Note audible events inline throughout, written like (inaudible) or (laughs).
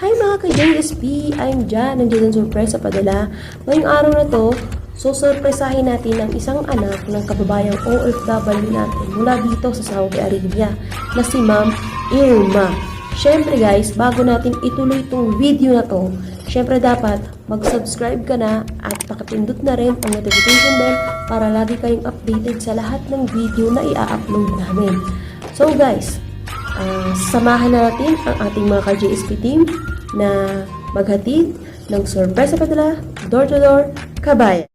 Hi mga ka-JSP! I'm Jan, ang surprise sa padala. Ngayong araw na to, susurpresahin natin ang isang anak ng kababayang OFW natin mula dito sa Saudi Arabia na si Ma'am Irma. Siyempre guys, bago natin ituloy itong video na to, siyempre dapat mag-subscribe ka na at pakipindot na rin ang notification bell para lagi kayong updated sa lahat ng video na i-upload namin. So guys, Ah, samahan natin ang ating mga ka-JSP team na maghatid ng surprise sa padala, door-to-door, kabayan.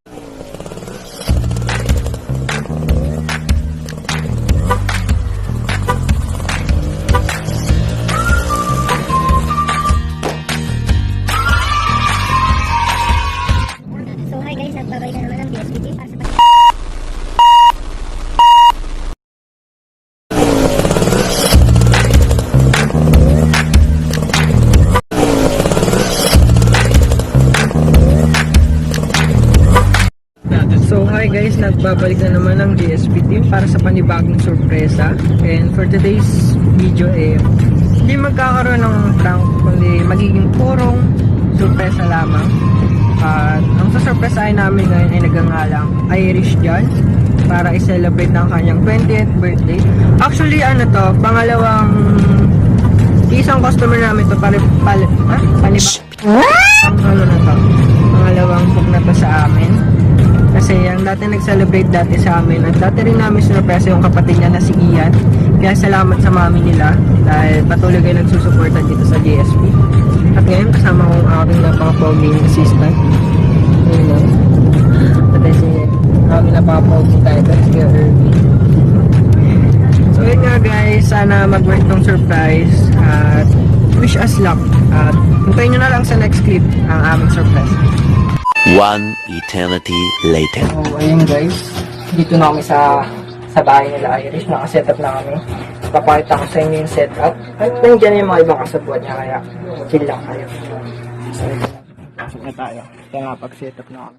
So hi guys, nagbabalik na naman ang GSP team para sa panibagong sorpresa. And for today's video eh, hindi magkakaroon ng prank, kundi magiging purong sorpresa lamang. At ang sasorpresahin namin ngayon ay nagangalang Irish John para i-celebrate ng kanyang 20th birthday. Actually ano to, pangalawang isang customer namin to pali, pali, ah, panibag ang ano na to, pangalawang book na to sa amin. Kasi ang dati nag-celebrate dati sa amin at dati rin namin sinurpresa yung kapatid niya na si Ian. Kaya salamat sa mami nila dahil patuloy kayo nagsusuporta dito sa GSP. At ngayon kasama ko ang aking napaka-poging assistant. Ayun lang. At si aking napaka-poging title, si Irving. So yun nga guys, sana mag-work tong surprise at wish us luck. At hintayin nyo na lang sa next clip ang aming surprise. One eternity later. So, ayun guys. Dito na kami sa sa bahay nila Irish. Nakasetup na kami. Papakita ko sa inyo yung setup. At nandiyan yung mga ibang kasabot niya. Kaya chill lang kayo. Pasok na tayo. Kaya nakapag-setup na kami.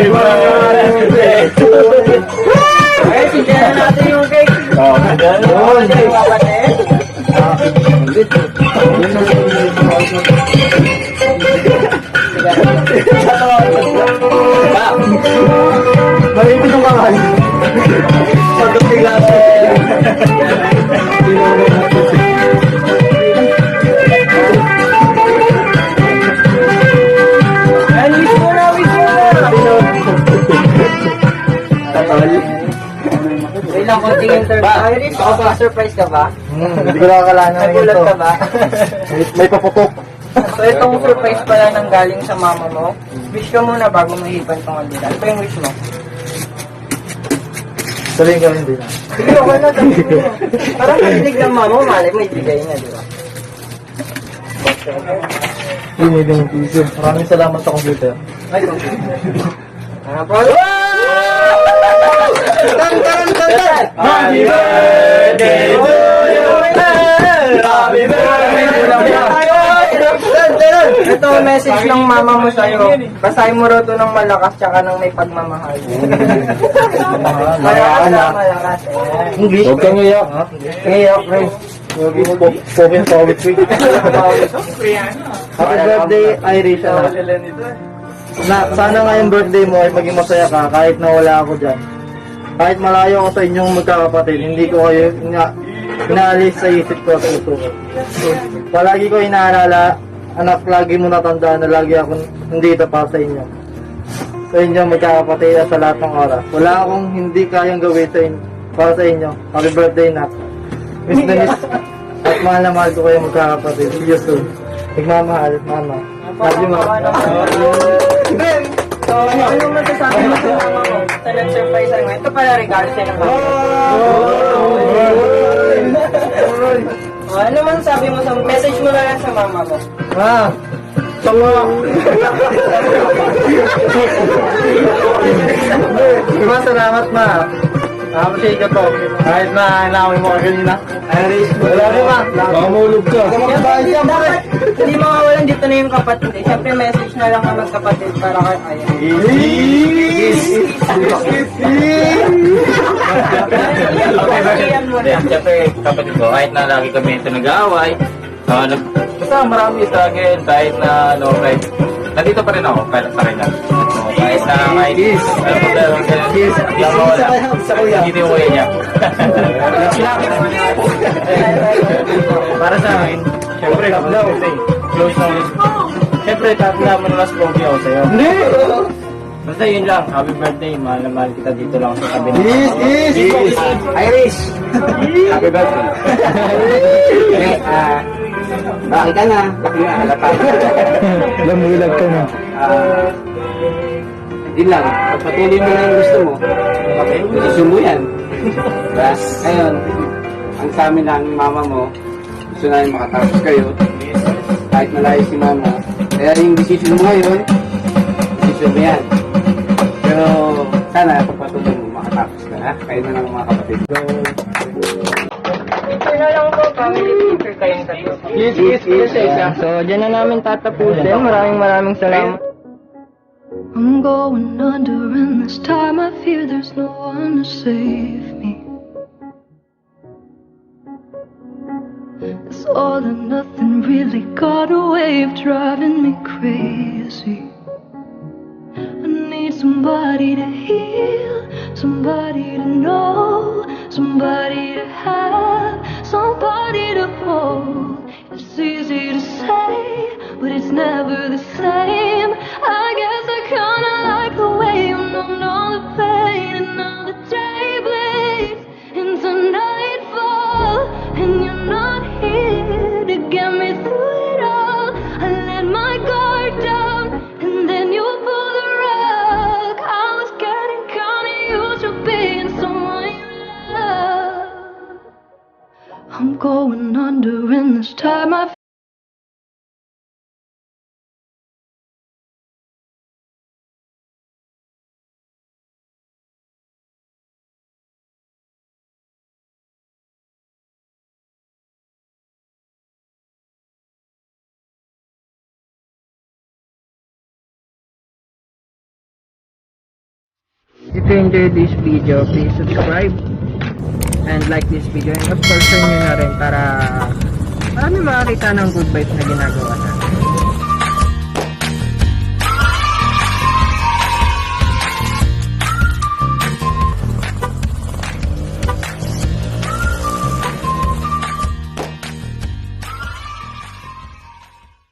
Okay, sindihan na natin yung cake. Oh, okay. kapatid. Malipit yung kakal. Sa dutila. Tatol. Wait lang, konting interview. Iris, ako ba? Surprise ka ba? Hmm, hindi ko nakakalanan na Nagulat ito. ka ba? May, may paputok. so, itong surprise pala ng galing sa mama mo. Wish ka muna bago mahipan tong andila. Ano pa yung wish mo? Sabihin ka hindi na. Sige, okay na. sabihin mo. Parang narinig ng mama mo, malay mo, ibigay niya, di ba? Hindi din yung video. Maraming salamat sa computer. Ay, okay. Ah, bro. Tan, tan, tan, tan. Happy birthday to you! Happy birthday to you! Ito ang message ng mama mo sa'yo. Basahin mo raw to ng malakas tsaka ng may pagmamahal. Malakas na malakas. eh. English. Huwag kang iyak. Iyak, pre. Poetry. Happy birthday, Irish. ah. Na, sana ngayong birthday mo ay maging masaya ka kahit nawala ako dyan. Kahit malayo ako sa inyong magkakapatid, hindi ko kayo ina, inaalis sa isip ko at puso ko. Palagi ko inaalala anak, lagi mo natandaan na lagi ako nandito para sa inyo. Sa inyo, magkakapatid at sa lahat ng oras. Wala akong hindi kayang gawin sa inyo, para sa inyo. Happy birthday, Nak. Miss na miss. At mahal na mahal ko kayo magkakapatid. See you soon. Nagmamahal, mama. Love you, mama. So, ano, ano masasabi mo sa mama mo? Sa nag-surprise mo? Ito pala regalo sa'yo ng mama. Oh, ano man sabi mo sa message mo na lang sa mama mo? Ma! Sama! ma, salamat ma. Appreciate ko to. Kahit na inaaway mo ka kanina. Iris, wala rin ma. Mamulog ka. Dapat, hindi mawawalan dito na yung kapatid. Eh. Siyempre, message na lang ka magkapatid para kay Ayan. Ayan mo na. Siyempre, kapatid ko, kahit na lagi kami ito nag-aaway, uh, nag basta marami struggle, kahit na, ano, kahit, nandito pa rin ako, para sa kanya. So, kahit na, kahit, ako wala. Sa kuya. Hindi yung kuya niya. Para sa akin, siyempre, close na ulit. Siyempre, tatla mo na mas pogi ako sa'yo. Hindi! Basta yun lang, happy birthday, mahal na mahal kita dito lang sa tabi mo. Yes, yes! Iris! Happy birthday. (laughs) Eh, ah, Bakit ka na? Laki na, halata. Lamulag ka na. Ah, Hindi lang, patuloy mo lang yung gusto mo. Okay, gusto mo yan. Diba? Ngayon, ang sa amin lang, mama mo, gusto namin makatapos kayo. Kahit malayo si mama. Kaya yung decision mo ngayon, decision mo yan. Pero sana pagpatuloy mo makatapos ka ha. Kayo na lang mga kapatid. Tatlo. Yes, yes, yes, yes. So, dyan na namin tatapusin. Maraming maraming salamat. I'm going under, and this time I fear there's no one to save me. This all and nothing really got a way of driving me crazy. I need somebody to heal, somebody to know, somebody to have, somebody to hold. It's easy to say, but it's never the same. I'm going under, and this time I If you enjoyed this video, please subscribe and like this video. And of course, share nyo na rin para marami makakita ng good vibes na ginagawa.